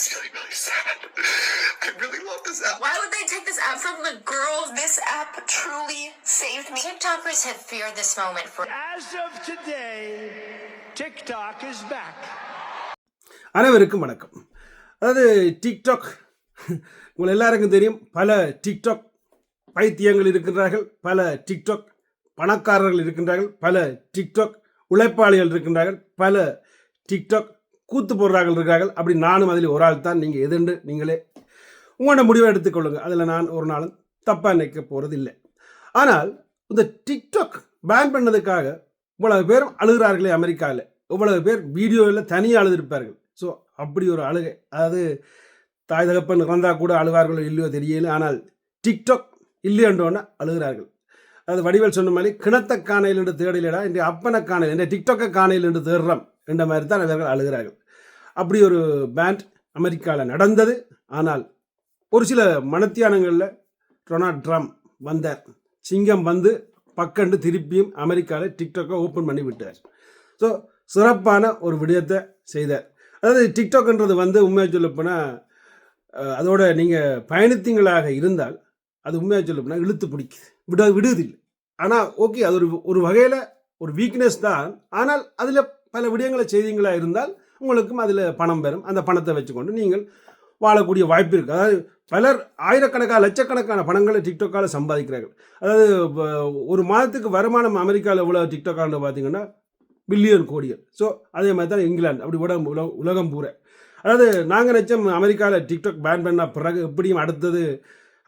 It's really, really sad. I really love this app. Why would they take this app from the girls? This app truly saved me. TikTokers have feared this moment for As of today, TikTok is back. அனைவருக்கும் வணக்கம் அதாவது TikTok உங்கள் எல்லாருக்கும் தெரியும் பல TikTok பைத்தியங்கள் இருக்கின்றார்கள் பல TikTok பணக்காரர்கள் இருக்கின்றார்கள் பல டிக்டாக் உழைப்பாளிகள் இருக்கின்றார்கள் பல டிக்டாக் கூத்து போடுறார்கள் இருக்கிறார்கள் அப்படி நானும் அதில் ஒரு ஆள் தான் நீங்கள் எதுண்டு நீங்களே உங்களோட முடிவை எடுத்துக்கொள்ளுங்க அதில் நான் ஒரு நாளும் தப்பாக நினைக்க போகிறது இல்லை ஆனால் இந்த டிக்டாக் பேன் பண்ணதுக்காக இவ்வளவு பேரும் அழுகிறார்களே அமெரிக்காவில். இவ்வளவு பேர் வீடியோவில் தனியாக அழுதுருப்பார்கள். ஸோ அப்படி ஒரு அழுகை. அதாவது தாய் தகப்பன் இறந்தால் கூட அழுவார்களோ இல்லையோ தெரியல. ஆனால் டிக்டாக் இல்லையன்றோன்னா அழுகிறார்கள். அது வடிவேல் சொன்ன மாதிரி கிணத்த காணையில் என்று தேடலடா இன்றைய அப்பனை காணையில் இன்றைய டிக்டாக்கை காணையில் என்று தேடுறோம். என்ற மாதிரி தான் இவர்கள் அழுகிறார்கள். அப்படி ஒரு பேண்ட் அமெரிக்காவில் நடந்தது. ஆனால் ஒரு சில மனத்தியானங்களில் டொனால்ட் ட்ரம்ப் வந்தார். சிங்கம் வந்து பக்கண்டு திருப்பியும் அமெரிக்காவில் டிக்டாக்கை ஓப்பன் பண்ணி விட்டார். ஸோ சிறப்பான ஒரு விடயத்தை செய்தார். அதாவது டிக்டாக்ன்றது வந்து உண்மையாக சொல்லப்போனால் அதோட நீங்கள் பயணித்தீங்களாக இருந்தால் அது உண்மையாக சொல்லப்போனால் இழுத்து பிடிக்குது. விட விடுவதில்லை ஆனால் ஓகே அது ஒரு ஒரு வகையில் ஒரு வீக்னஸ் தான். ஆனால் அதில் பல விடயங்களை செய்தீங்களா இருந்தால் உங்களுக்கும் அதில் பணம் பெறும். அந்த பணத்தை வச்சுக்கொண்டு நீங்கள் வாழக்கூடிய வாய்ப்பு இருக்குது அதாவது பலர் ஆயிரக்கணக்கான லட்சக்கணக்கான பணங்களை டிக்டாக்கால் சம்பாதிக்கிறார்கள். அதாவது ஒரு மாதத்துக்கு வருமானம் அமெரிக்காவில் உள்ள டிக்டாக்கான பார்த்தீங்கன்னா பில்லியன் கோடிகள். ஸோ அதே மாதிரி தான் இங்கிலாந்து. அப்படி உலகம் உலகம் உலகம் பூரா. அதாவது நாங்கள் நினச்சோம் அமெரிக்காவில் டிக்டாக் பேன் பண்ண பிறகு எப்படியும் அடுத்தது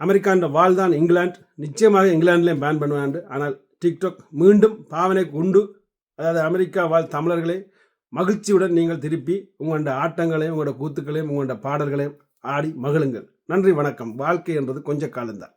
அமெரிக்கான்ற வாழ் தான் இங்கிலாந்து. நிச்சயமாக இங்கிலாந்துலேயும் பேன் பண்ணுவாண்டு ஆனால் டிக்டாக் மீண்டும் பாவனை உண்டு. அதாவது அமெரிக்கா வாழ் தமிழர்களே மகிழ்ச்சியுடன் நீங்கள் திருப்பி உங்களோட ஆட்டங்களையும் உங்களோட கூத்துக்களையும் உங்களோட பாடல்களையும் ஆடி மகிழுங்கள். நன்றி வணக்கம். வாழ்க்கை என்றது கொஞ்ச காலம்தான்.